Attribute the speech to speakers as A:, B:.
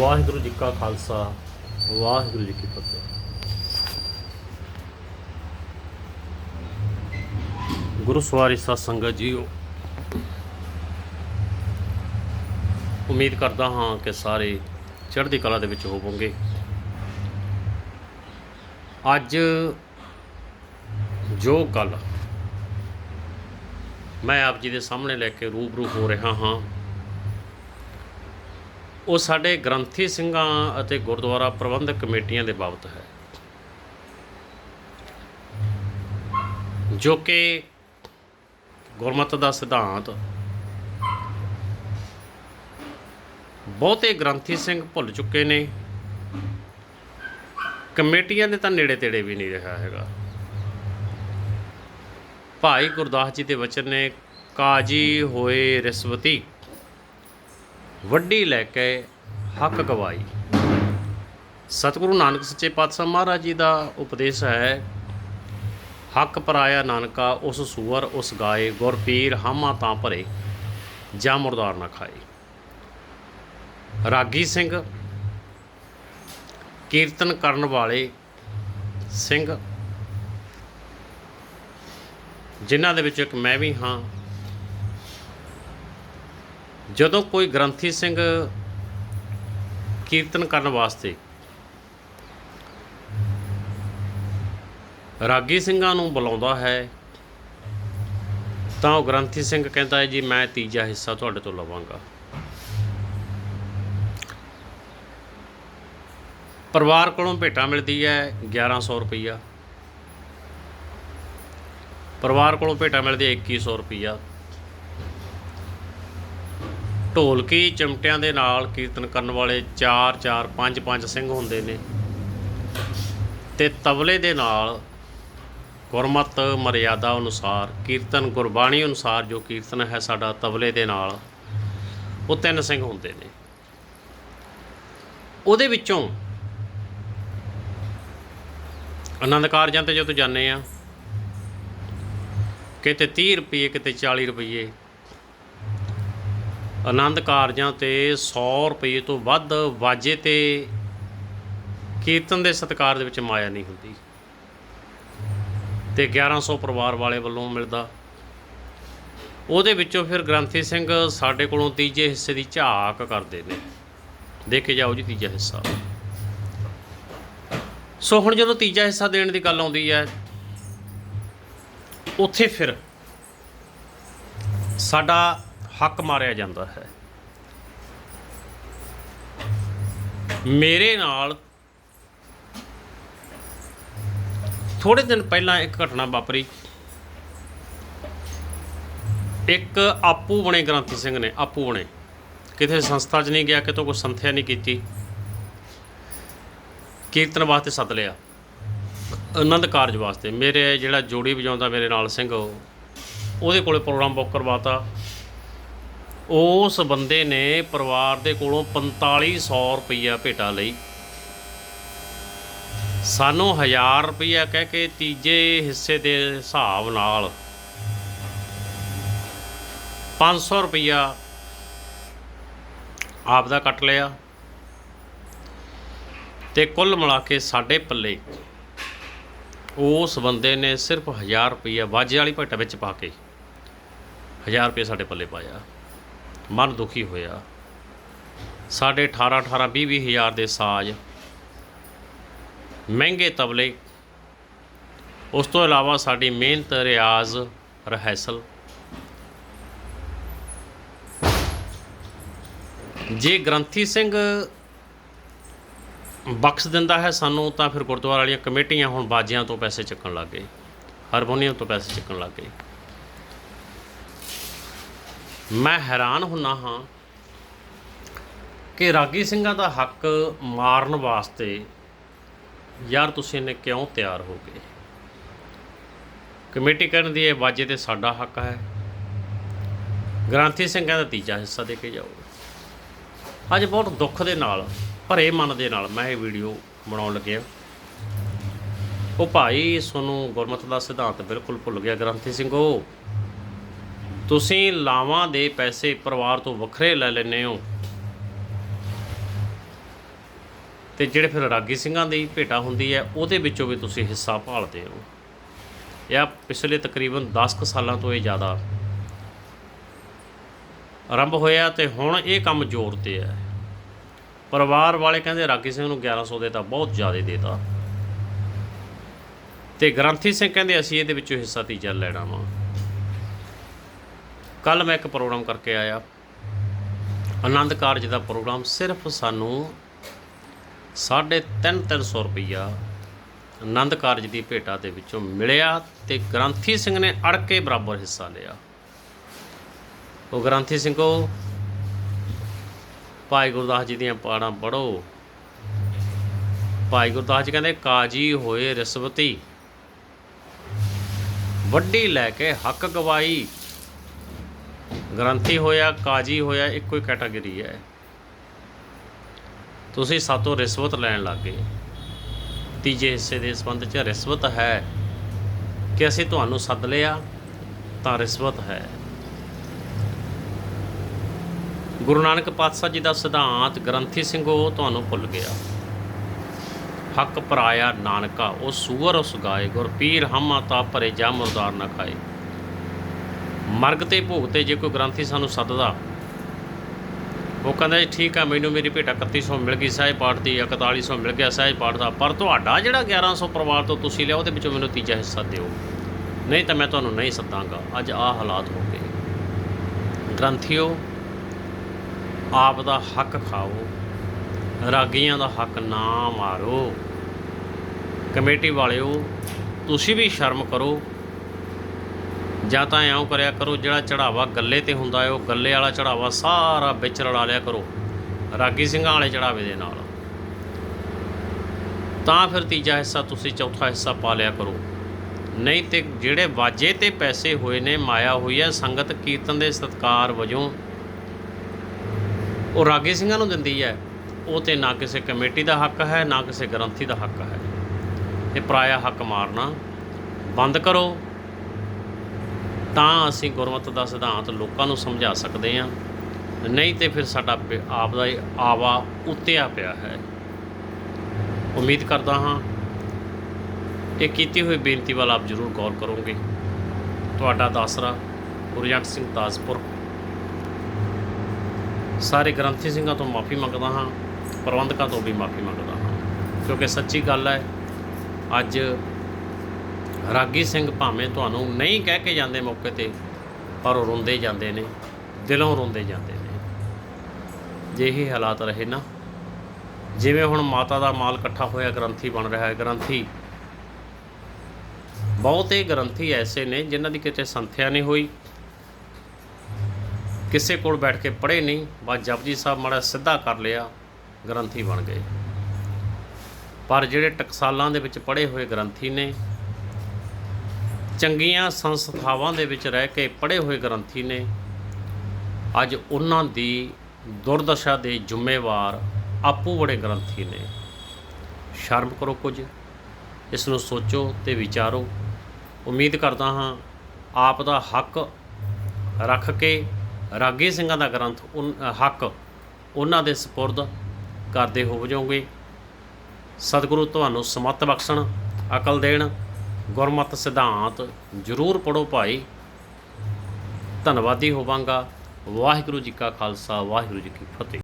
A: ਵਾਹਿਗੁਰੂ ਜੀ ਕਾ ਖਾਲਸਾ, ਵਾਹਿਗੁਰੂ ਜੀ ਕੀ ਫਤਿਹ। ਗੁਰੂ ਸਵਾਰੀ ਸਤ ਸੰਗਤ ਜੀਓ, ਉਮੀਦ ਕਰਦਾ ਹਾਂ ਕਿ ਸਾਰੇ ਚੜ੍ਹਦੀ ਕਲਾ ਦੇ ਵਿੱਚ ਹੋਵੋਗੇ। ਅੱਜ ਜੋ ਗੱਲ ਮੈਂ ਆਪ ਜੀ ਦੇ ਸਾਹਮਣੇ ਲੈ ਕੇ ਰੂਬਰੂ ਹੋ ਰਿਹਾ ਹਾਂ ਉਹ ਸਾਡੇ ਗ੍ਰੰਥੀ ਸਿੰਘਾਂ ਅਤੇ ਗੁਰਦੁਆਰਾ ਪ੍ਰਬੰਧਕ ਕਮੇਟੀਆਂ ਦੇ ਬਾਬਤ ਹੈ। ਜੋ ਕਿ ਗੁਰਮਤਿ ਦਾ ਸਿਧਾਂਤ ਬਹੁਤੇ ਗ੍ਰੰਥੀ ਸਿੰਘ ਭੁੱਲ ਚੁੱਕੇ ਨੇ। ਕਮੇਟੀਆਂ ਦੇ ਤਾਂ ਨੇੜੇ ਤੇੜੇ ਵੀ ਨਹੀਂ ਰਿਹਾ ਹੈਗਾ। ਭਾਈ ਗੁਰਦਾਸ ਜੀ ਦੇ ਵਚਨ ਨੇ, ਕਾਜੀ ਹੋਏ ਰਿਸ਼ਵਤੀ। ਵੱਡੀ ਲੈ ਕੇ ਹੱਕ ਗਵਾਈ। ਸਤਿਗੁਰੂ ਨਾਨਕ ਸੱਚੇ ਪਾਤਸ਼ਾਹ ਮਹਾਰਾਜ ਜੀ ਦਾ ਉਪਦੇਸ਼ ਹੈ, ਹੱਕ ਪਰਾਇਆ ਨਾਨਕਾ ਉਸ ਸੂਰ ਉਸ ਗਾਏ, ਗੁਰ ਪੀਰ ਹਾਮਾ ਤਾਂ ਭਰੇ, ਜਾਂ ਮੁਰਦਾਰ ਨਾ ਖਾਏ। ਰਾਗੀ ਸਿੰਘ, ਕੀਰਤਨ ਕਰਨ ਵਾਲੇ ਸਿੰਘ, ਜਿਨ੍ਹਾਂ ਦੇ ਵਿੱਚ ਇੱਕ ਮੈਂ ਵੀ ਹਾਂ ਜਦੋਂ ਕੋਈ ਗ੍ਰੰਥੀ ਸਿੰਘ ਕੀਰਤਨ ਕਰਨ ਵਾਸਤੇ ਰਾਗੀ ਸਿੰਘਾਂ ਨੂੰ ਬੁਲਾਉਂਦਾ ਹੈ, ਤਾਂ ਉਹ ਗ੍ਰੰਥੀ ਸਿੰਘ ਕਹਿੰਦਾ ਹੈ, ਜੀ, ਮੈਂ ਤੀਜਾ ਹਿੱਸਾ ਤੁਹਾਡੇ ਤੋਂ ਲਵਾਂਗਾ। ਪਰਿਵਾਰ ਕੋਲੋਂ ਭੇਟਾ ਮਿਲਦੀ ਹੈ 1100 ਰੁਪਈਆ। ਪਰਿਵਾਰ ਕੋਲੋਂ ਭੇਟਾ ਮਿਲਦੀ ਹੈ 2100 ਰੁਪਈਆ। ਢੋਲਕੀ ਚਿਮਟਿਆਂ ਦੇ ਨਾਲ ਕੀਰਤਨ ਕਰਨ ਵਾਲੇ 4 4 5 5 ਸਿੰਘ ਹੁੰਦੇ ਨੇ। ਤੇ ਤਬਲੇ ਦੇ ਨਾਲ ਗੁਰਮਤ ਮਰਿਆਦਾ ਅਨੁਸਾਰ, ਕੀਰਤਨ ਗੁਰਬਾਣੀ ਅਨੁਸਾਰ ਜੋ ਕੀਰਤਨ ਹੈ ਸਾਡਾ ਤਬਲੇ ਦੇ ਨਾਲ, ਉਹ ਤਿੰਨ ਸਿੰਘ ਹੁੰਦੇ ਨੇ। ਉਹਦੇ ਵਿੱਚੋਂ ਆਨੰਦ ਕਾਰਜਾਂ ਤੇ ਜਦੋਂ ਜਾਂਦੇ ਆ, ਕਿਤੇ 30 ਰੁਪਏ ਕਿਤੇ 40 ਰੁਪਏ ਆਨੰਦ ਕਾਰਜਾਂ ਤੇ 100 ਰੁਪਏ ਤੋਂ ਵੱਧ ਵਾਜੇ ਤੇ ਕੀਰਤਨ ਦੇ ਸਤਕਾਰ ਦੇ ਵਿੱਚ ਮਾਇਆ ਨਹੀਂ ਹੁੰਦੀ। ਤੇ 1100 ਪਰਿਵਾਰ ਵਾਲੇ ਵੱਲੋਂ ਮਿਲਦਾ। ਉਹਦੇ ਵਿੱਚੋਂ ਫਿਰ ਗ੍ਰੰਥੀ ਸਿੰਘ ਸਾਡੇ ਕੋਲੋਂ ਤੀਜੇ ਹਿੱਸੇ ਦੀ ਝਾਕ ਕਰਦੇ ਨੇ। ਦੇ ਕੇ ਜਾਓ ਜੀ ਤੀਜਾ ਹਿੱਸਾ। ਸੋ ਹੁਣ ਜਦੋਂ ਤੀਜਾ ਹਿੱਸਾ ਦੇਣ ਦੀ ਗੱਲ ਆਉਂਦੀ ਹੈ, ਉੱਥੇ ਫਿਰ ਸਾਡਾ ਹੱਕ ਮਾਰਿਆ ਜਾਂਦਾ ਹੈ। ਮੇਰੇ ਨਾਲ ਥੋੜੇ ਦਿਨ ਪਹਿਲਾਂ ਇੱਕ ਘਟਨਾ ਵਾਪਰੀ। ਇੱਕ ਆਪੂ ਬਣੇ ਗ੍ਰੰਥੀ ਸਿੰਘ ਨੇ, ਆਪੂ ਬਣੇ। ਕਿਤੇ ਸੰਸਥਾ 'ਚ ਨਹੀਂ ਗਿਆ, ਕਿਤੋਂ ਕੋਈ ਸੰਥਿਆ ਨਹੀਂ ਕੀਤੀ। ਕੀਰਤਨ ਵਾਸਤੇ ਸੱਦ ਲਿਆ। ਆਨੰਦ ਕਾਰਜ ਵਾਸਤੇ। ਮੇਰੇ ਜਿਹੜਾ ਜੋੜੀ ਵਜਾਉਂਦਾ ਮੇਰੇ ਨਾਲ ਸਿੰਘ, ਉਹਦੇ ਕੋਲੇ ਪ੍ਰੋਗਰਾਮ ਬੁੱਕ ਕਰਵਾਤਾ ਉਸ ਬੰਦੇ ਨੇ ਪਰਿਵਾਰ ਦੇ ਕੋਲੋਂ 4500 ਰੁਪਈਆ ਭੇਟਾ ਲਈ। ਸਾਨੂੰ 1000 ਰੁਪਈਆ ਕਹਿ ਕੇ ਤੀਜੇ ਹਿੱਸੇ ਦੇ ਹਿਸਾਬ ਨਾਲ 500 ਰੁਪਈਆ ਆਪ ਦਾ ਕੱਟ ਲਿਆ ਤੇ ਕੁੱਲ ਮਿਲਾ ਕੇ ਸਾਡੇ ਪੱਲੇ ਉਸ ਬੰਦੇ ਨੇ ਸਿਰਫ 1000 ਰੁਪਈਆ ਵਾਜੇ ਵਾਲੀ ਭੇਟਾ ਵਿੱਚ ਪਾ ਕੇ 1000 ਰੁਪਏ ਸਾਡੇ ਪੱਲੇ ਪਾਇਆ। ਮਨ ਦੁਖੀ ਹੋਇਆ। ਸਾਡੇ 18 18 20 20 ਹਜ਼ਾਰ ਦੇ ਸਾਜ਼। ਮਹਿੰਗੇ ਤਬਲੇ। ਉਸ ਤੋਂ ਇਲਾਵਾ ਸਾਡੀ ਮਿਹਨਤ, ਰਿਆਜ਼ ਰਹਿਸਲ ਜੇ ਗ੍ਰੰਥੀ ਸਿੰਘ ਬਖਸ਼ ਦਿੰਦਾ ਹੈ ਸਾਨੂੰ, ਤਾਂ ਫਿਰ ਗੁਰਦੁਆਰਾ ਵਾਲੀਆਂ ਕਮੇਟੀਆਂ ਹੁਣ ਬਾਜਿਆਂ ਤੋਂ ਪੈਸੇ ਚੱਕਣ ਲੱਗ ਗਏ। ਹਾਰਮੋਨੀਅਮ ਤੋਂ ਪੈਸੇ ਚੱਕਣ ਲੱਗ ਗਏ। ਮੈਂ ਹੈਰਾਨ ਹੁੰਨਾ ਹਾਂ ਕਿ ਰਾਗੀ ਸਿੰਘਾਂ ਦਾ ਹੱਕ ਮਾਰਨ ਵਾਸਤੇ ਯਾਰ ਤੁਸੀਂ ਨੇ ਕਿਉਂ ਤਿਆਰ ਹੋ ਗਏ? ਕਮੇਟੀ ਕਰਨ ਦੀ ਇਹ ਵਾਜੇ ਤੇ ਸਾਡਾ ਹੱਕ ਹੈ। ਗ੍ਰਾਂਥੀ ਸਿੰਘਾਂ ਦਾ ਤੀਜਾ ਹਿੱਸਾ ਦੇ ਕੇ ਜਾਓ। ਅੱਜ ਬਹੁਤ ਦੁੱਖ ਦੇ ਨਾਲ, ਭਰੇ ਮਨ ਦੇ ਨਾਲ ਮੈਂ ਇਹ ਵੀਡੀਓ ਬਣਾਉਣ ਲੱਗਿਆ। ਉਹ ਭਾਈ ਤੁਹਾਨੂੰ ਗੁਰਮਤਿ ਦਾ ਸਿਧਾਂਤ ਬਿਲਕੁਲ ਭੁੱਲ ਗਿਆ ਗ੍ਰੰਥੀ ਸਿੰਘੋ। ਤੁਸੀਂ ਲਾਵਾਂ ਦੇ ਪੈਸੇ ਪਰਿਵਾਰ ਤੋਂ ਵੱਖਰੇ ਲੈ ਲੈਂਦੇ ਹੋ। ਤੇ ਜਿਹੜੇ ਫਿਰ ਰਾਗੀ ਸਿੰਘਾਂ ਦੀ ਭੇਟਾ ਹੁੰਦੀ ਹੈ, ਉਹਦੇ ਵਿੱਚੋਂ ਵੀ ਤੁਸੀਂ ਹਿੱਸਾ ਭਾਲਦੇ ਹੋ। ਇਹ ਪਿਛਲੇ ਤਕਰੀਬਨ 10 ਕੁ ਸਾਲਾਂ ਤੋਂ ਇਹ ਜ਼ਿਆਦਾ ਆਰੰਭ ਹੋਇਆ ਤੇ ਹੁਣ ਇਹ ਕੰਮ ਜ਼ੋਰ ਤੇ ਹੈ। ਪਰਿਵਾਰ ਵਾਲੇ ਕਹਿੰਦੇ ਰਾਗੀ ਸਿੰਘ ਨੂੰ 1100 ਦੇ ਤਾਂ ਬਹੁਤ ਜ਼ਿਆਦਾ ਦੇਤਾ। ਤੇ ਗ੍ਰੰਥੀ ਸਿੰਘ ਕਹਿੰਦੇ ਅਸੀਂ ਇਹਦੇ ਵਿੱਚੋਂ ਹਿੱਸਾ ਤੀਜਾ ਲੈਣਾ ਵਾ। ਕੱਲ ਮੈਂ ਇੱਕ ਪ੍ਰੋਗਰਾਮ ਕਰਕੇ ਆਇਆ। ਆਨੰਦ ਕਾਰਜ ਦਾ ਪ੍ਰੋਗਰਾਮ ਸਿਰਫ ਸਾਨੂੰ ਸਾਢੇ ਤਿੰਨ ਤਿੰਨ ਸੌ ਰੁਪਈਆ ਆਨੰਦ ਕਾਰਜ ਦੀ ਭੇਟਾ ਦੇ ਵਿੱਚੋਂ ਮਿਲਿਆ ਤੇ ਗ੍ਰੰਥੀ ਸਿੰਘ ਨੇ ਅੜ ਕੇ ਬਰਾਬਰ ਹਿੱਸਾ ਲਿਆ। ਉਹ ਗ੍ਰੰਥੀ ਸਿੰਘੋ, ਭਾਈ ਗੁਰਦਾਸ ਜੀ ਦੀਆਂ ਪਾੜਾਂ ਪੜੋ ਭਾਈ ਗੁਰਦਾਸ ਜੀ ਕਹਿੰਦੇ, ਕਾਜੀ ਹੋਏ ਰਿਸ਼ਵਤੀ, ਵੱਡੀ ਲੈ ਕੇ ਹੱਕ ਗਵਾਈ ਗ੍ਰੰਥੀ ਹੋਇਆ, ਕਾਜੀ ਹੋਇਆ, ਇੱਕੋ ਹੀ ਕੈਟਾਗਰੀ ਹੈ। ਤੁਸੀਂ ਸਾਤੋਂ ਰਿਸ਼ਵਤ ਲੈਣ ਲੱਗੇ ਤੀਜੇ ਹਿੱਸੇ ਦੇ ਸੰਬੰਧ 'ਚ ਰਿਸ਼ਵਤ ਹੈ ਕਿ ਅਸੀਂ ਤੁਹਾਨੂੰ ਸੱਦ ਲਿਆ, ਤਾਂ ਰਿਸ਼ਵਤ ਹੈ। ਗੁਰੂ ਨਾਨਕ ਪਾਤਸ਼ਾਹ ਜੀ ਦਾ ਸਿਧਾਂਤ, ਗ੍ਰੰਥੀ ਸਿੰਘੋ ਤੁਹਾਨੂੰ ਭੁੱਲ ਗਿਆ। ਹੱਕ ਪਰਾਇਆ ਨਾਨਕਾ, ਉਹ ਸੂਰ ਉਸ ਗਾਏ ਗੁਰ ਪੀਰ ਹਮਾ ਤਾ ਭਰੇ ਜਾ ਮੁਰਦਾਰ ਨਾ ਖਾਏ। ਮਰਗ ਤੇ ਭੋਗ ਤੇ ਜੇ ਕੋਈ ਗ੍ਰੰਥੀ ਸਾਨੂੰ ਸੱਦਦਾ, ਉਹ ਕਹਿੰਦਾ ਜੀ, ਠੀਕ ਆ, ਮੈਨੂੰ ਮੇਰੀ ਭੇਟਾ 3100 ਮਿਲ ਗਈ ਸਹਿਜ ਪਾਠ ਦੀ 4100 ਮਿਲ ਗਿਆ ਸਹਿਜ ਪਾਠ ਦਾ। ਪਰ ਤੁਹਾਡਾ ਜਿਹੜਾ 1100 ਪਰਿਵਾਰ ਤੋਂ ਤੁਸੀਂ ਲਿਆ, ਉਹਦੇ ਵਿੱਚੋਂ ਮੈਨੂੰ ਤੀਜਾ ਹਿੱਸਾ ਦਿਓ। ਨਹੀਂ ਤਾਂ ਮੈਂ ਤੁਹਾਨੂੰ ਨਹੀਂ ਸੱਦਾਂਗਾ। ਅੱਜ ਆਹ ਹਾਲਾਤ ਹੋ ਗਏ। ਗ੍ਰੰਥੀਓ, ਆਪ ਦਾ ਹੱਕ ਖਾਓ, ਰਾਗੀਆਂ ਦਾ ਹੱਕ ਨਾ ਮਾਰੋ। ਕਮੇਟੀ ਵਾਲਿਓ, ਤੁਸੀਂ ਵੀ ਸ਼ਰਮ ਕਰੋ। ਜਾਂ ਤਾਂ ਐਂ ਕਰਿਆ ਕਰੋ, ਜਿਹੜਾ ਚੜਾਵਾ ਗੱਲੇ ਤੇ ਹੁੰਦਾ ਹੈ, ਉਹ ਗੱਲੇ ਵਾਲਾ ਚੜਾਵਾ ਸਾਰਾ ਵਿੱਚ ਰਲਾ ਲਿਆ ਕਰੋ, ਰਾਗੀ ਸਿੰਘਾਂ ਵਾਲੇ ਚੜਾਵੇ ਦੇ ਨਾਲ। ਤਾਂ ਫਿਰ ਤੀਜਾ ਹਿੱਸਾ ਤੁਸੀਂ ਚੌਥਾ ਹਿੱਸਾ ਪਾ ਲਿਆ ਕਰੋ। ਨਹੀਂ ਤੇ ਜਿਹੜੇ ਵਾਜੇ ਤੇ ਪੈਸੇ ਹੋਏ ਨੇ, ਮਾਇਆ ਹੋਈ ਹੈ, ਸੰਗਤ ਕੀਰਤਨ ਦੇ ਸਤਕਾਰ ਵਜੋਂ ਉਹ ਰਾਗੀ ਸਿੰਘਾਂ ਨੂੰ ਦਿੰਦੀ ਹੈ। ਉਹ ਤੇ ਨਾ ਕਿਸੇ ਕਮੇਟੀ ਦਾ ਹੱਕ ਹੈ, ਨਾ ਕਿਸੇ ਗ੍ਰੰਥੀ ਦਾ ਹੱਕ ਹੈ। ਇਹ ਪਰਾਇਆ ਹੱਕ ਮਾਰਨਾ। ਬੰਦ ਕਰੋ। ਤਾਂ ਅਸੀਂ ਗੁਰਮਤ ਦਾ ਸਿਧਾਂਤ ਲੋਕਾਂ ਨੂੰ ਸਮਝਾ ਸਕਦੇ ਹਾਂ। ਨਹੀਂ ਤੇ ਫਿਰ ਸਾਡਾ ਪ- ਆਪ ਦਾ ਆਵਾ ਉੱਤਿਆ ਪਿਆ ਹੈ। ਉਮੀਦ ਕਰਦਾ ਹਾਂ ਇਹ ਕੀਤੀ ਹੋਈ ਬੇਨਤੀ ਵੱਲ ਆਪ ਜ਼ਰੂਰ ਗੌਰ ਕਰੋਗੇ। ਤੁਹਾਡਾ ਦਾਸਰਾ ਗੁਰਜੰਟ ਸਿੰਘ ਤਾਜਪੁਰ ਸਾਰੇ ਗ੍ਰੰਥੀ ਸਿੰਘਾਂ ਤੋਂ ਮਾਫੀ ਮੰਗਦਾ ਹਾਂ, ਪ੍ਰਬੰਧਕਾਂ ਤੋਂ ਵੀ ਮਾਫੀ ਮੰਗਦਾ ਹਾਂ। ਕਿਉਂਕਿ ਸੱਚੀ ਗੱਲ ਹੈ, ਅੱਜ ਰਾਗੀ ਸਿੰਘ ਭਾਵੇਂ ਤੁਹਾਨੂੰ ਨਹੀਂ ਕਹਿ ਕੇ ਜਾਂਦੇ ਮੌਕੇ ਤੇ, ਪਰ ਉਹ ਰੋਂਦੇ ਜਾਂਦੇ ਨੇ, ਦਿਲੋਂ ਰੋਂਦੇ ਜਾਂਦੇ ਨੇ। ਜੇ ਹਾਲਾਤ ਰਹੇ ਨਾ, ਜਿਵੇਂ ਹੁਣ ਮਾਤਾ ਦਾ ਮਾਲ ਇਕੱਠਾ ਹੋਇਆ, ਗ੍ਰੰਥੀ ਬਣ ਰਿਹਾ ਹੈ, ਗ੍ਰੰਥੀ। ਬਹੁਤੇ ਗ੍ਰੰਥੀ ਐਸੇ ਨੇ ਜਿਨ੍ਹਾਂ ਦੀ ਕਿਤੇ ਸੰਥਿਆ ਨਹੀਂ ਹੋਈ, ਕਿਸੇ ਕੋਲ ਬੈਠ ਕੇ ਪੜ੍ਹੇ ਨਹੀਂ, ਬਸ ਜਪਜੀ ਸਾਹਿਬ ਮਾੜਾ ਸਿੱਧਾ ਕਰ ਲਿਆ, ਗ੍ਰੰਥੀ ਬਣ ਗਏ। ਪਰ ਜਿਹੜੇ ਟਕਸਾਲਾਂ ਦੇ ਵਿੱਚ ਪੜ੍ਹੇ ਹੋਏ ਗ੍ਰੰਥੀ ਨੇ ਚੰਗੀਆਂ ਸੰਸਥਾਵਾਂ ਦੇ ਵਿੱਚ ਰਹਿ ਕੇ ਪੜ੍ਹੇ ਹੋਏ ਗ੍ਰੰਥੀ ਨੇ। ਅੱਜ ਉਹਨਾਂ ਦੀ ਦੁਰਦਸ਼ਾ ਦੇ ਜ਼ਿੰਮੇਵਾਰ ਆਪੂ ਬੜੇ ਗ੍ਰੰਥੀ ਨੇ। ਸ਼ਰਮ ਕਰੋ ਕੁਝ ਇਸ ਨੂੰ ਸੋਚੋ ਤੇ ਵਿਚਾਰੋ। ਉਮੀਦ ਕਰਦਾ ਹਾਂ ਆਪ ਦਾ ਹੱਕ ਰੱਖ ਕੇ ਰਾਗੀ ਸਿੰਘਾਂ ਦਾ ਗ੍ਰੰਥ ਉਨ- ਹੱਕ ਉਹਨਾਂ ਦੇ ਸਪੁਰਦ ਕਰਦੇ ਹੋ ਜਾਓਗੇ ਸਤਿਗੁਰੂ ਤੁਹਾਨੂੰ ਸਮਤ ਬਖਸ਼ਣ, ਅਕਲ ਦੇਣ ਗੁਰਮਤਿ ਸਿਧਾਂਤ ਜ਼ਰੂਰ ਪੜੋ ਭਾਈ। ਧੰਨਵਾਦੀ ਹੋਵਾਂਗਾ। ਵਾਹਿਗੁਰੂ ਜੀ ਕਾ ਖਾਲਸਾ, ਵਾਹਿਗੁਰੂ ਜੀ ਕੀ ਫਤਿਹ।